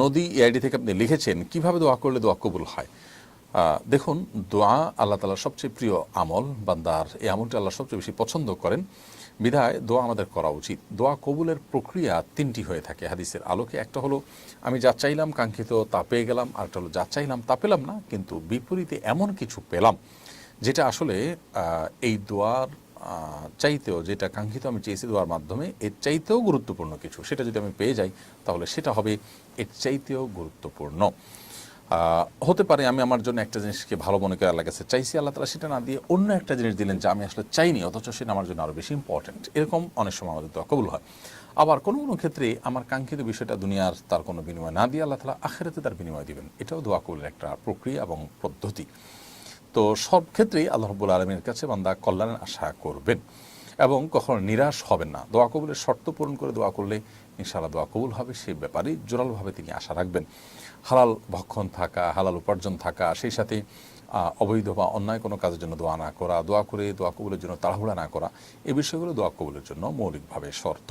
নদী এআইডি থেকে আপনি লিখেছেন, কীভাবে দোয়া করলে দোয়া কবুল হয়? দেখুন, দোয়া আল্লাহ তালার সবচেয়ে প্রিয় আমল, বান্দার এই আমলটি আল্লাহ সবচেয়ে বেশি পছন্দ করেন। বিধায় দোয়া আমাদের করা উচিত। দোয়া কবুলের প্রক্রিয়া তিনটি হয়ে থাকে হাদিসের আলোকে। একটা হলো, আমি যা চাইলাম কাঙ্ক্ষিত তা পেয়ে গেলাম আরেকটা হলো, যা চাইলাম তা পেলাম না, কিন্তু বিপরীতে এমন কিছু পেলাম, যেটা আসলে এই দোয়ার চাইতেও যেটা কাঙ্ক্ষিত আমি চেয়েছি দোয়ার মাধ্যমে, এর চাইতেও গুরুত্বপূর্ণ কিছু। সেটা যদি আমি পেয়ে যাই, তাহলে সেটা হবে এর চাইতেও গুরুত্বপূর্ণ। হতে পারে আমি আমার জন্য একটা জিনিসকে ভালো মনে করে আল্লাহ কাছে চাইছি আল্লাহ তালা সেটা না দিয়ে অন্য একটা জিনিস দিলেন যে আমি আসলে চাইনি, অথচ সেটা আমার জন্য আরও বেশি ইম্পর্ট্যান্ট এরকম অনেক সময় আমাদের দোয়া কবুল হয়। আবার কোনো কোনো ক্ষেত্রে আমার কাঙ্ক্ষিত বিষয়টা দুনিয়ার তার কোনো বিনিময় না দিয়ে আল্লাহ তালা আখেরাতে তার বিনিময় দিবেন। এটাও দোয়া কবুলের একটা প্রক্রিয়া এবং পদ্ধতি। তো সব ক্ষেত্রেই আল্লাহ রব্বুল আলমীর কাছে বান্দা কল্যাণের আশা করবেন এবং কখনো নিরাশ হবেন না। দোয়া কবুলের শর্ত পূরণ করে দোয়া করলে ইনশাআল্লাহ দোয়া কবুল হবে সেই ব্যাপারে জোরালভাবে তিনি আশা রাখবেন। হালাল ভক্ষণ থাকা, হালাল উপার্জন থাকা, সেই সাথে অবৈধ বা অন্যায় কোনো কাজের জন্য দোয়া না করা, দোয়া করে দোয়া কবুলের জন্য তাড়াহুড়া না করা এই বিষয়গুলো দোয়া কবুলের জন্য মৌলিকভাবে শর্ত।